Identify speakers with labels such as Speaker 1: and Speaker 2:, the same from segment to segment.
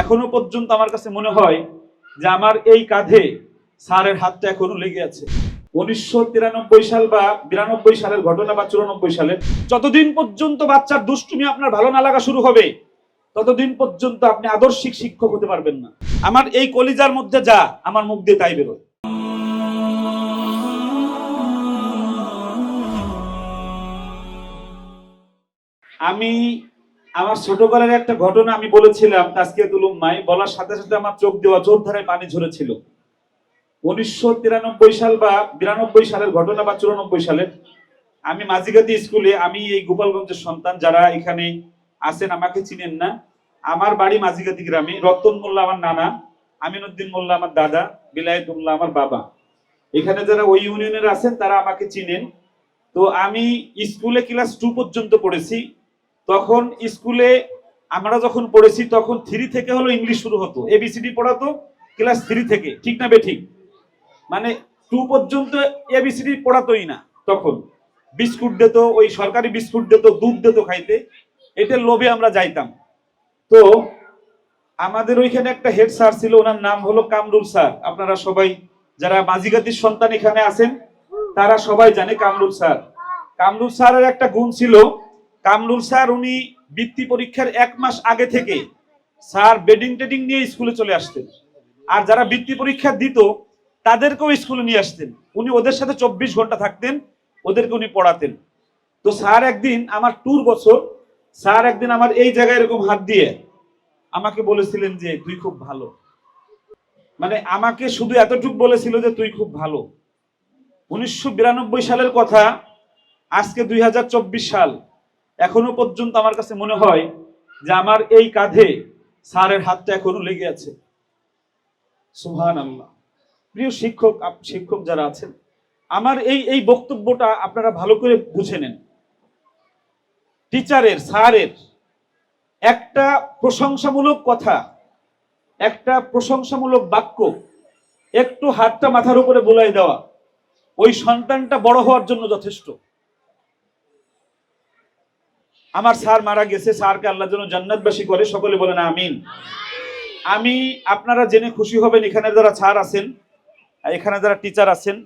Speaker 1: এখনও পর্যন্ত আমার কাছে মনে হয় যে আমার এই কাঁধে স্যারের হাতটা এখনও লেগে আছে। উনিশশো তিরানব্বই সাল বা বিরানব্বই সালের ঘটনা বা চুরানব্বই সালের, যতদিন পর্যন্ত বাচ্চার দুষ্টুমি আপনার ভালো না লাগা শুরু হবে, ততদিন পর্যন্ত আপনি আদর্শিক শিক্ষক হতে পারবেন না। আমার এই কলিজার মধ্যে যা, আমার মুখ দিয়ে তাই বেরোয়। আমি আমার ছোটবেলার একটা ঘটনা আমি বলেছিলাম তাজকিয়াতুল উম্মায় বলার সাথে সাথে আমার চোখ দেওয়া জোর ধারায় পানি ঝরেছিল। উনিশশো তিরানব্বই সাল বা বিরানব্বই সালের ঘটনা বা চুরানব্বই সালের, আমি মাঝিগাতি স্কুলে, আমি এই গোপালগঞ্জের সন্তান, যারা এখানে আছেন আমাকে চিনেন না, আমার বাড়ি মাঝিগাতি গ্রামে, রতন মোল্লা আমার নানা, আমিনুদ্দিন মোল্লা আমার দাদা, বিলায়ত মোল্লা আমার বাবা। এখানে যারা ওই ইউনিয়নের আছেন, তারা আমাকে চিনেন। তো আমি স্কুলে ক্লাস টু পর্যন্ত পড়েছি তখন স্কুলে আমরা যখন পড়েছি, তখন থ্রি থেকে হলো ইংলিশ শুরু হতো। এবিসিডি পড়াতো ক্লাস থ্রি থেকে। ঠিক না বে ঠিক মানে টু পর্যন্ত এবিসিডি পড়াতোই না তখন। বিস্কুট দিত, ওই সরকারি বিস্কুট দিত, দুধ দিত খাইতে। এটার লোভে আমরা যাইতাম। তো আমাদের ওইখানে একটা হেড স্যার ছিল, ওনার নাম হলো কামরুল স্যার আপনারা সবাই যারা মাঝিগাতির সন্তান এখানে আছেন, তারা সবাই জানে কামরুল স্যার কামরুল স্যারের একটা গুণ ছিল কামরুল স্যার উনি বৃত্তি পরীক্ষার এক মাস আগে থেকে স্যার বেডিং টেডিং নিয়ে স্কুলে চলে আসতেন। আর যারা বৃত্তি পরীক্ষা দিত, তাদেরকেও স্কুলে নিয়ে আসতেন। উনি ওদের সাথে চব্বিশ ঘণ্টা থাকতেন, ওদেরকে উনি পড়াতেন। তো স্যার একদিন আমার ট্যুর বছর, স্যার একদিন আমার এই জায়গায় এরকম হাত দিয়ে আমাকে বলেছিলেন যে, তুই খুব ভালো। মানে আমাকে শুধু এতটুকু বলেছিল যে, তুই খুব ভালো। উনিশশো বিরানব্বই সালের কথা, আজকে দুই হাজার চব্বিশ সাল। এখনও পর্যন্ত আমার কাছে মনে হয় যে আমার এই কাঁধে স্যারের হাতটা এখনও লেগে আছে। সুহান আল্লাহ প্রিয় শিক্ষক শিক্ষক যারা আছেন, আমার এই এই বক্তব্যটা আপনারা ভালো করে বুঝে নেন। টিচারের, স্যারের একটা প্রশংসামূলক কথা, একটা প্রশংসামূলক বাক্য একটু হাতটা মাথার উপরে বোলাই দেওয়া, ওই সন্তানটা বড় হওয়ার জন্য যথেষ্ট। আমার স্যার মারা গেছে, স্যারকে আল্লাহ যেন জান্নাতবাসী করে, সকলে বলেন আমিন। আমি, আপনারা জেনে খুশি হবেন, এখানে যারা স্যার আছেন, এখানে যারা টিচার আছেন,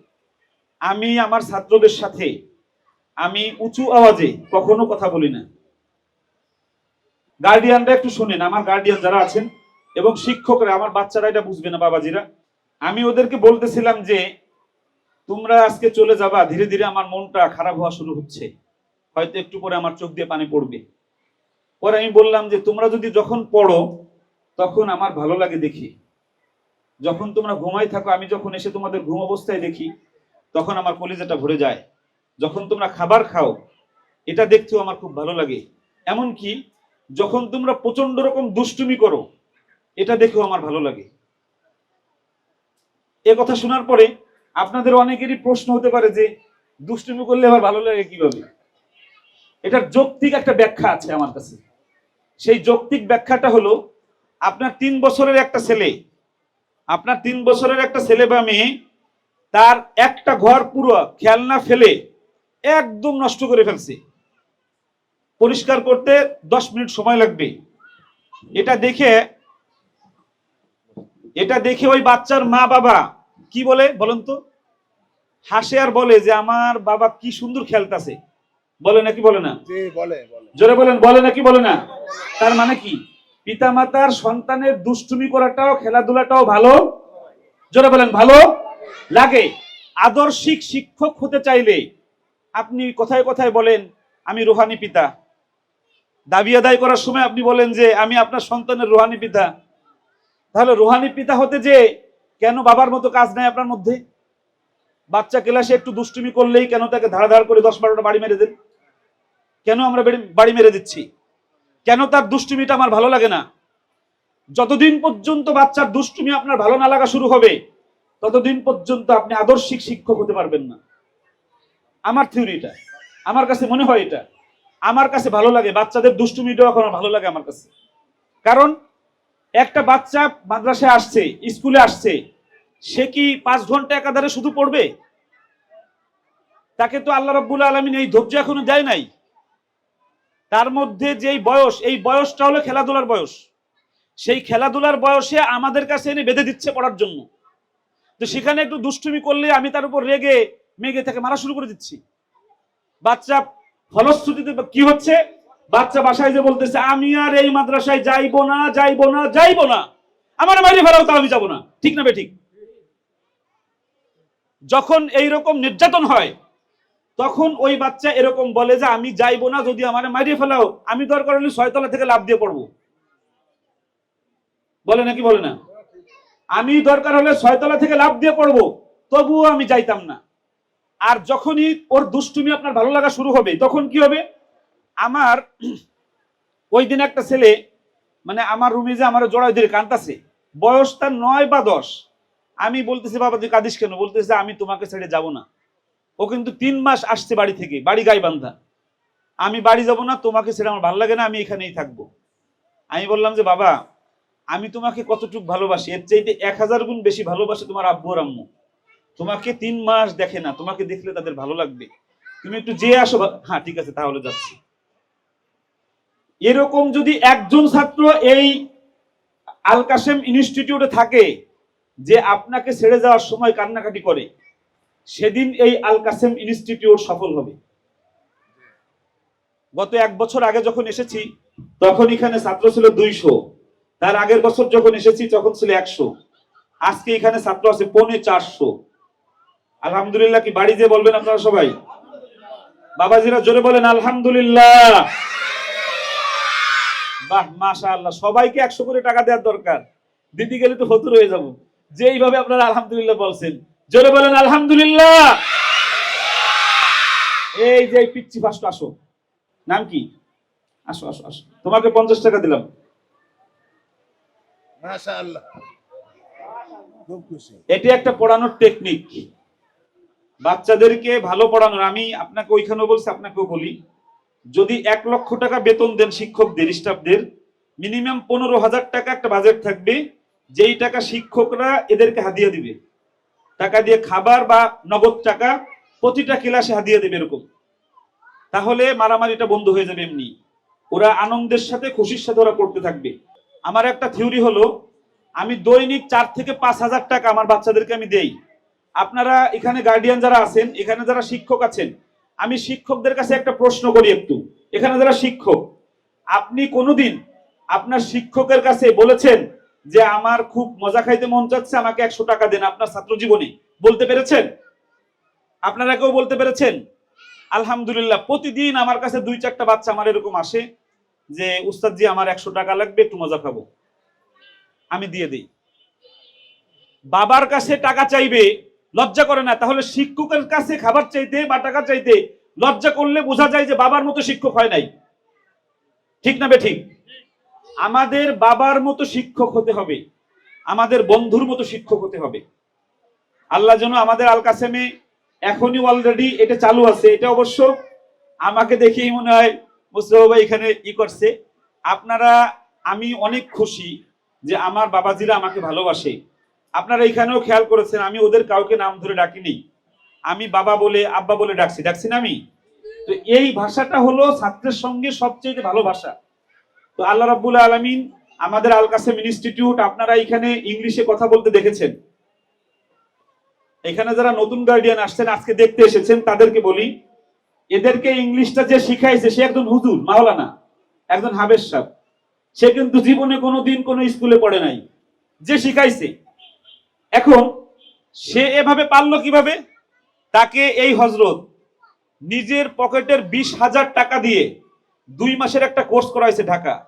Speaker 1: আমি আমার ছাত্রদের সাথে, আমি উঁচু আওয়াজে কখনো কথা বলি না। গার্ডিয়ানরা একটু শুনেন, আমার গার্ডিয়ান যারা আছেন এবং শিক্ষকরা, আমার বাচ্চারা এটা বুঝবে না, বাবাজিরা। আমি ওদেরকে বলতেছিলাম যে, তোমরা আজকে চলে যাবা, ধীরে ধীরে আমার মনটা খারাপ হওয়া শুরু হচ্ছে। হয়তো একটু পরে আমার চোখ দিয়ে পানি পড়বে। পরে আমি বললাম যে, তোমরা যদি যখন পড়ো, তখন আমার ভালো লাগে দেখি। যখন তোমরা ঘুমাই থাকো, আমি যখন এসে তোমাদের ঘুম অবস্থায় দেখি, তখন আমার কলিজাটা ভরে যায়। যখন তোমরা খাবার খাও, এটা দেখতেও আমার খুব ভালো লাগে। এমনকি যখন তোমরা প্রচণ্ড রকম দুষ্টুমি করো, এটা দেখেও আমার ভালো লাগে। এ কথা শোনার পরে আপনাদের অনেকেরই প্রশ্ন হতে পারে যে, দুষ্টুমি করলে আবার ভালো লাগে কীভাবে? এটার যৌক্তিক একটা ব্যাখ্যা আছে আমার কাছে। সেই যৌক্তিক ব্যাখ্যাটা হলো, আপনার তিন বছরের একটা ছেলে, আপনার তিন বছরের একটা ছেলে বা মেয়ে, তার একটা ঘর পুরো খেলনা ফেলে একদম নষ্ট করে ফেলছে। পরিষ্কার করতে দশ মিনিট সময় লাগবে। এটা দেখে এটা দেখে ওই বাচ্চার মা বাবা কি বলে বলেন তো? হাসে আর বলে যে, আমার বাবা কি সুন্দর খেলতাছে। বলে নাকি বলে না? জোরে বলেন বলে নাকি বলে না? তার মানে কি? পিতামাতার সন্তানের দুষ্টুমি করাটাও খেলাধুলাটাও ভালো? জোরে বলেন ভালো? লাগে। আদর্শিক শিক্ষক হতে চাইলে আপনি কথায় কথায় বলেন আমি রোহানি পিতা। দাবি আদায় করার সময় আপনি বলেন যে আমি আপনার সন্তানের রোহানি পিতা। তাহলে রোহানি পিতা হতে যে কেন বাবার মতো কাজ নাই আপনার মধ্যে? বাচ্চা ক্লাসে একটু দুষ্টুমি করলেই কেন তাকে ধারাধার করে দশ বারোটা বাড়ি মেরে দেন? কেন আমরা বাড়ি মেরে দিচ্ছি? কেন তার দুষ্টুমিটা আমার ভালো লাগে না? যতদিন পর্যন্ত বাচ্চার দুষ্টুমি আপনার ভালো না লাগা শুরু হবে, ততদিন পর্যন্ত আপনি আদর্শিক শিক্ষক হতে পারবেন না। আমার থিওরি এটা আমার কাছে মনে হয় এটা। আমার কাছে ভালো লাগে, বাচ্চাদের দুষ্টুমিটাও এখন ভালো লাগে আমার কাছে। কারণ একটা বাচ্চা মাদ্রাসায় আসছে, স্কুলে আসছে, সে কি পাঁচ ঘণ্টা একাধারে শুধু পড়বে? তাকে তো আল্লাহ রব্বুল আলমিন এই ধৈর্য এখনও দেয় নাই। তার মধ্যে যেই বয়স, এই বয়সটা হলো খেলাধুলার বয়স। সেই খেলাধুলার বয়সে আমাদের কাছে এনে বেঁধে দিচ্ছে পড়ার জন্য। তো সেখানে একটু দুষ্টুমি করলে আমি তার উপর রেগে মেগে থেকে মারা শুরু করে দিচ্ছি। বাচ্চা ফলশ্রুতিতে কি হচ্ছে? বাচ্চা বাসায় যে বলতেছে, আমি আর এই মাদ্রাসায় যাইবো না যাইবো না যাইবো না। আমার বাড়ি ফেরাও তাও আমি যাব না। ঠিক না বে ঠিক? যখন এই রকম নির্যাতন হয় তখন ওই বাচ্চা এরকম বলে যে, আমি যাইবো না, যদি আমার মারিয়ে ফেলাও, আমি দরকার হলে ছয়তলা থেকে লাভ দিয়ে পড়ব। বলে নাকি, বলে না? আমি দরকার হলে ছয়তলা থেকে লাভ দিয়ে পড়ব, তবুও আমি যাইতাম না। আর যখনই ওর দুষ্টুমি আপনার ভালো লাগা শুরু হবে, তখন কি হবে? আমার ওই দিন একটা ছেলে মানে আমার রুমে যে আমার জোড়াই ধরে কান্তাছে বয়স তার নয় বা দশ। আমি বলতেছি, বাবা, তুই কাঁদিস কেন? বলতেছে, আমি তোমাকে ছেড়ে যাব না। ও কিন্তু তিন মাস আসছে বাড়ি থেকে, বাড়ি গাই বান্ধা আমি বাড়ি যাব না, তোমাকে ছেড়ে আমার ভালো লাগে না, আমি এখানেই থাকব। আমি বললাম যে, বাবা, আমি তোমাকে কতটুকু ভালোবাসি, এর চাইতে এক হাজার গুণ বেশি ভালোবাসে তোমার আব্বু আর আম্মু। তোমাকে তিন মাস দেখে না, তোমাকে দেখলে তাদের ভালো লাগবে। তুমি একটু যে আসো হ্যাঁ ঠিক আছে, তাহলে যাচ্ছি। এরকম যদি একজন ছাত্র এই আল কাসেম ইনস্টিটিউটে থাকে, যে আপনাকে ছেড়ে যাওয়ার সময় কান্নাকাটি করে সেদিন এই আল কাসেম ইনস্টিটিউট সফল হবে। গত এক বছর আগে যখন এসেছি, তখন এখানে ছাত্র ছিল দুইশো। তার আগের বছর যখন এসেছি, তখন ছিল একশো। আজকে এখানে ছাত্র আছে পৌনে চারশো। আলহামদুলিল্লাহ কি বাড়ি যে বলবেন আপনারা সবাই? বাবাজিরা জোরে বলেন, আলহামদুলিল্লাহ। বাহ মাশা আল্লাহ সবাইকে একশো করে টাকা দেওয়ার দরকার। দিদি গেলে তো হতুর হয়ে যাব। যে এইভাবে আপনারা আলহামদুলিল্লাহ বলছেন। জোরে বলেন আলহামদুলিল্লাহ। এই যে এই পিচ্ছি ফার্স্ট আসো। নাম কি? আসো আসো আসো। তোমাকে পঞ্চাশ টাকা দিলাম। এটি একটা পড়ানোর টেকনিক বাচ্চাদেরকে ভালো পড়ানোর আমি আপনাকে ওইখানেও বলছি আপনাকেও বলি। যদি এক লক্ষ টাকা বেতন দেন শিক্ষকদের স্টাফদের মিনিমাম পনেরো হাজার টাকা একটা বাজেট থাকবে যেই টাকা শিক্ষকরা এদেরকে হাদিয়া দিবে। টাকা দিয়ে খাবার বা নগদ টাকা প্রতিটা ক্লাসে হাদিয়া দেবে এরকম। তাহলে মারামারিটা বন্ধ হয়ে যাবে এমনি। ওরা আনন্দের সাথে, খুশির সাথে ওরা পড়তে থাকবে। আমার একটা থিওরি হলো, আমি দৈনিক চার থেকে পাঁচ হাজার টাকা আমার বাচ্চাদেরকে আমি দেই। আপনারা এখানে গার্ডিয়ান যারা আছেন, এখানে যারা শিক্ষক আছেন, আমি শিক্ষকদের কাছে একটা প্রশ্ন করি একটু। এখানে যারা শিক্ষক, আপনি কোনোদিন আপনার শিক্ষকের কাছে বলেছেন যে আমার খুব মজা খাইতে মন চাচ্ছে, আমাকে একশো টাকা দেন আপনার ছাত্র জীবনে। বলতে পেরেছেন? আপনারা কেউ বলতে পেরেছেন? আলহামদুলিল্লাহ, প্রতিদিন আমার কাছে দুই চারটা বাচ্চা আমার এরকম আসে যে, উস্তাদজি, আমার একশো টাকা লাগবে, একটু মজা খাব। আমি দিয়ে দিই। বাবার কাছে টাকা চাইবে, লজ্জা করে না। তাহলে শিক্ষকের কাছে খাবার চাইতে বা টাকা চাইতে লজ্জা করলে বোঝা যায় যে, বাবার মতো শিক্ষক হয় নাই। ঠিক না বে ঠিক? আমাদের বাবার মতো শিক্ষক হতে হবে, আমাদের বন্ধুর মতো শিক্ষক হতে হবে। আল্লাহ যেন আমাদের আল কাসেমে এখনই অলরেডি এটা চালু আছে। এটা অবশ্য আমাকে দেখেই মনে হয় মুস্তফা এখানে ই করছে। আপনারা, আমি অনেক খুশি যে আমার বাবাজিরা আমাকে ভালোবাসে। আপনারা এখানেও খেয়াল করেছেন, আমি ওদের কাউকে নাম ধরে ডাকিনি। আমি বাবা বলে, আব্বা বলে ডাকছি। ডাকছি না আমি? তো এই ভাষাটা হলো ছাত্রের সঙ্গে সবচেয়ে ভালো ভাষা। তো আল্লাহ রাব্বুল আলামিন আমাদের আল কাসেম ইনস্টিটিউট, আপনারা এখানে ইংলিশে কথা বলতে দেখেছেন। এখানে যারা নতুন গার্ডিয়ান আসছেন, আজকে দেখতে এসেছেন, তাদেরকে বলি, এদেরকে ইংলিশটা যে শিখাইছে, সে একজন হুজুর, মাওলানা, একজন হাবেশ সাহ। সে কিন্তু জীবনে কোনোদিন কোনো স্কুলে পড়ে নাই। যে শিখাইছে। এখন, সে এভাবে পারল কীভাবে? তাকে এই হজরত নিজের পকেটের বিশ হাজার টাকা দিয়ে দুই মাসের একটা কোর্স করা হয়েছে ঢাকা।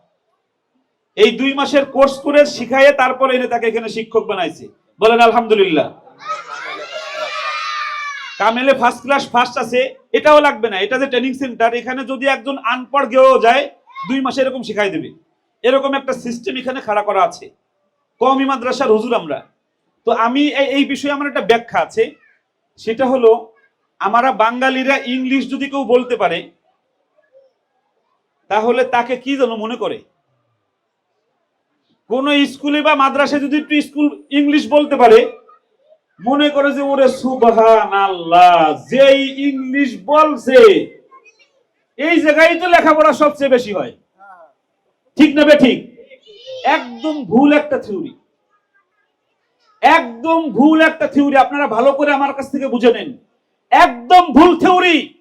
Speaker 1: এই দুই মাসের কোর্স করে শিখাইয়ে তারপরে এনে তাকে এখানে শিক্ষক বানাইছে। বলেন, আলহামদুলিল্লাহ। কামেলে ফার্স্ট ক্লাস ফার্স্ট আছে, এটাও লাগবে না। এটা যে ট্রেনিং সেন্টার এখানে যদি একজন আনপড় গেও যায়, দুই মাসে এরকম শিখাই দেবে। এরকম একটা সিস্টেম এখানে খাড়া করা আছে। কমি মাদ্রাসার হুজুর আমরা। তো আমি এই- এই বিষয়ে আমার একটা ব্যাখ্যা আছে। সেটা হলো, আমরা বাঙালিরা ইংলিশ যদি কেউ বলতে পারে তাহলে তাকে কি যেন মনে করে? কোন স্কুলে বা মাদ্রাসায় যদি একটু স্কুল ইংলিশ বলতে পারে, মনে করে যে, ওরে সুবহান আল্লাহ যেই ইংলিশ বলছে, এই জায়গায় তো লেখাপড়া সবচেয়ে বেশি হয়। ঠিক না ঠিক? একদম ভুল একটা থিওরি। একদম ভুল একটা থিওরি। আপনারা ভালো করে আমার কাছ থেকে বুঝে নেন। একদম ভুল থিওরি।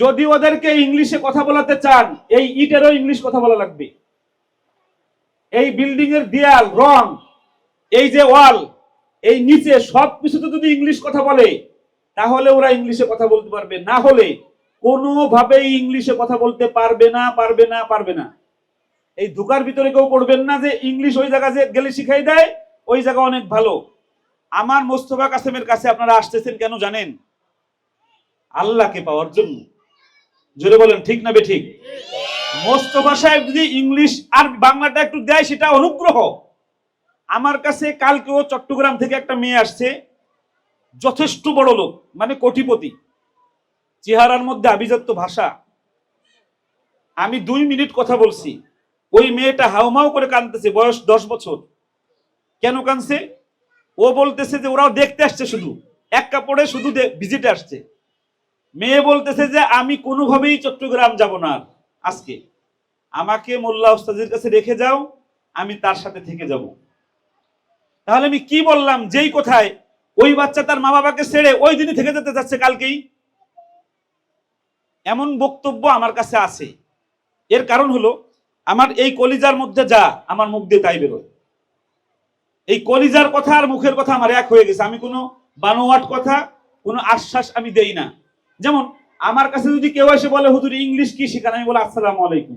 Speaker 1: যদি ওদেরকে ইংলিশে কথা বলাতে চান, এই ইটেরও ইংলিশ কথা বলা লাগবে। এই বিল্ডিং এর দেয়াল রং, এই যে ওয়াল, এই নিচে সব কিছুতে যদি ইংলিশ কথা বলে, তাহলে ওরা ইংলিশে কথা বলতে পারবে। না হলে কোনোভাবেই ইংলিশে কথা বলতে পারবে না পারবে না পারবে না। এই ধোকার ভিতরে কেউ পড়বেন না যে ইংলিশ ওই জায়গা যে গেলে শিখাই দেয়, ওই জায়গা অনেক ভালো। আমার মোস্তফা কাসেমের কাছে আপনারা আসতেছেন কেন জানেন? আল্লাহকে পাওয়ার জন্য। জোরে বলেন, ঠিক না বে ঠিক? মোস্তফা সাহেব যদি ইংলিশ আর বাংলাটা একটু দেয়, সেটা অনুগ্রহ। আমার কাছে কালকেও চট্টগ্রাম থেকে একটা মেয়ে আসছে, যথেষ্ট বড় লোক মানে কোটিপতি। চেহারার মধ্যে আভিজাত্য ভাষা। আমি দুই মিনিট কথা বলছি। ওই মেয়েটা হাউমাউ করে কাঁদতেছে, বয়স দশ বছর। কেন কাঁদছে? ও বলতেছে যে ওরাও দেখতে আসছে শুধু। এক কাপড়ে শুধু ভিজিটে আসছে। মেয়ে বলতেছে যে, আমি কোনোভাবেই চট্টগ্রাম যাব না আজকে। আমাকে মোল্লা ওস্তাদের কাছে রেখে যাও, আমি তার সাথে থেকে যাব। তাহলে আমি কি বললাম? যেই কোথায় ওই বাচ্চা তার মা বাবাকে ছেড়ে ওই দিনই থেকে যেতে যাচ্ছে কালকেই। এমন বক্তব্য আমার কাছে আছে। এর কারণ হলো, আমার এই কলিজার মধ্যে যা, আমার মুখ দিয়ে তাই বেরোয়। এই কলিজার কথা আর মুখের কথা আমার এক হয়ে গেছে। আমি কোনো বানোয়াট কথা, কোনো আশ্বাস আমি দেই না। যেমন, আমার কাছে যদি কেউ এসে বলে, হুজুর, ইংলিশ কি শিখান? আমি বলে, আসসালামু আলাইকুম।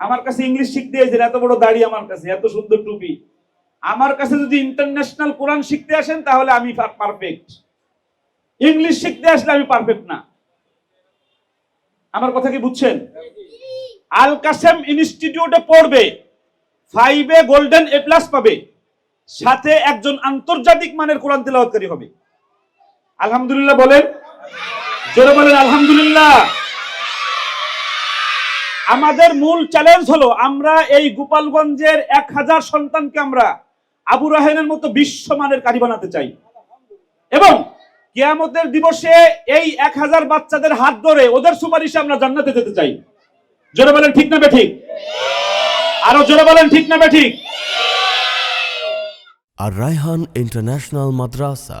Speaker 1: আমার কাছে ইংলিশ শিখতে এসেছেন, এত বড় দাড়ি আমার কাছে, এত সুন্দর টুপি। আমার কাছে যদি ইন্টারন্যাশনাল কোরআন শিখতে আসেন, তাহলে আমি পারফেক্ট ইংলিশ শিখতে আসলে আমি পারফেক্ট না। আমার কথা কি বুঝছেন? আল কাসেম ইনস্টিটিউটে পড়বে ফাইভে গোল্ডেন এ প্লাস পাবে, সাথে একজন আন্তর্জাতিক মানের কোরআন তেলাওয়াতকারী হবে। আলহামদুলিল্লাহ বলেন জোরে বলেন, আলহামদুলিল্লাহ। আমাদের মূল চ্যালেঞ্জ হলো, আমরা এই গোপালগঞ্জের এক হাজার সন্তানকে আমরা আবু রাহেনের মতো বিশ্বমানের কারি বানাতে চাই। এবং কেয়ামতের দিবসে এই এক হাজার বাচ্চাদের হাত ধরে ওদের সুপারিশে আমরা জান্নাতে যেতে চাই। জোরে বলেন, ঠিক না ঠিক আরও জোরে বলেন, ঠিক না ঠিক
Speaker 2: আর রায়হান ইন্টারন্যাশনাল মাদ্রাসা।